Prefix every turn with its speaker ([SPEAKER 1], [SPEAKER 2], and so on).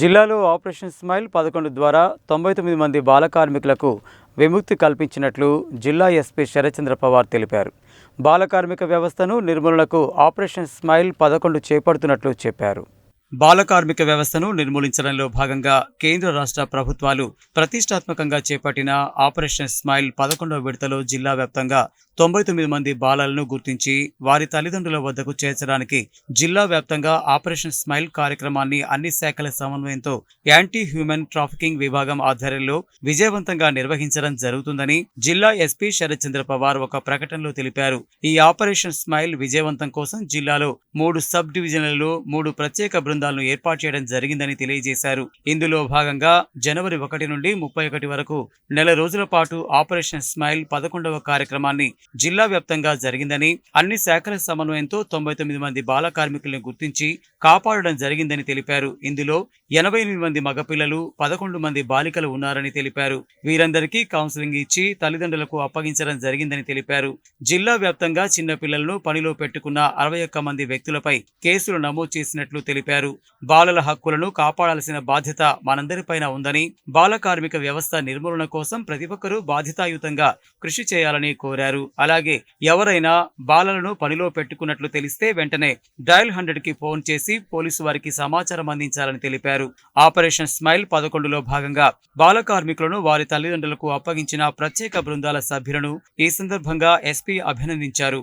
[SPEAKER 1] జిల్లాలో operation smile పదకొండు ద్వారా తొంభై తొమ్మిది మంది బాల కార్మికులకు విముక్తి కల్పించినట్లు జిల్లా ఎస్పీ శరచంద్ర పవార్ తెలిపారు. బాల కార్మిక వ్యవస్థను నిర్మూలనకు ఆపరేషన్ స్మైల్ పదకొండు చేపడుతున్నట్లు చెప్పారు. బాలకార్మిక వ్యవస్థను నిర్మూలించడంలో భాగంగా కేంద్ర రాష్ట్ర ప్రభుత్వాలు ప్రతిష్టాత్మకంగా చేపట్టిన ఆపరేషన్ స్మైల్ పదకొండవ విడతలో జిల్లా వ్యాప్తంగా తొంభై తొమ్మిది మంది బాలలను గుర్తించి వారి తల్లిదండ్రుల వద్దకు చేర్చడానికి జిల్లా వ్యాప్తంగా ఆపరేషన్ స్మైల్ కార్యక్రమాన్ని అన్ని శాఖల సమన్వయంతో యాంటీ హ్యూమన్ ట్రాఫికింగ్ విభాగం ఆధ్వర్యంలో విజయవంతంగా నిర్వహించడం జరుగుతుందని జిల్లా ఎస్పీ శరత్చంద్ర పవార్ ఒక ప్రకటనలో తెలిపారు. ఈ ఆపరేషన్ స్మైల్ విజయవంతం కోసం జిల్లాలో మూడు సబ్ డివిజన్లలో మూడు ప్రత్యేక బృందాలను ఏర్పాటు చేయడం జరిగిందని తెలియజేశారు. ఇందులో భాగంగా జనవరి ఒకటి నుండి ముప్పై ఒకటి వరకు నెల రోజుల పాటు ఆపరేషన్ స్మైల్ పదకొండవ కార్యక్రమాన్ని జిల్లా వ్యాప్తంగా జరిగిందని అన్ని శాఖల సమన్వయంతో తొంభై తొమ్మిది మంది బాల కార్మికులను గుర్తించి కాపాడడం జరిగిందని తెలిపారు. ఇందులో ఎనభై ఎనిమిది మంది మగపిల్లలు పదకొండు మంది బాలికలు ఉన్నారని తెలిపారు. వీరందరికీ కౌన్సిలింగ్ ఇచ్చి తల్లిదండ్రులకు అప్పగించడం జరిగిందని తెలిపారు. జిల్లా వ్యాప్తంగా చిన్న పిల్లలను పనిలో పెట్టుకున్న అరవై ఒక్క మంది వ్యక్తులపై కేసులు నమోదు చేసినట్లు తెలిపారు. బాలల హక్కులను కాపాడాల్సిన బాధ్యత మనందరిపైన ఉందని బాల కార్మిక వ్యవస్థ నిర్మూలన కోసం ప్రతి ఒక్కరూ బాధ్యతాయుతంగా కృషి చేయాలని కోరారు. అలాగే ఎవరైనా బాలలను పనిలో పెట్టుకున్నట్లు తెలిస్తే వెంటనే డయల్ హండ్రెడ్కి ఫోన్ చేసి పోలీసు వారికి సమాచారం అందించాలని తెలిపారు. ఆపరేషన్ స్మైల్ పదకొండులో భాగంగా బాల కార్మికులను వారి తల్లిదండ్రులకు అప్పగించిన ప్రత్యేక బృందాల సభ్యులను ఈ సందర్భంగా ఎస్పీ అభినందించారు.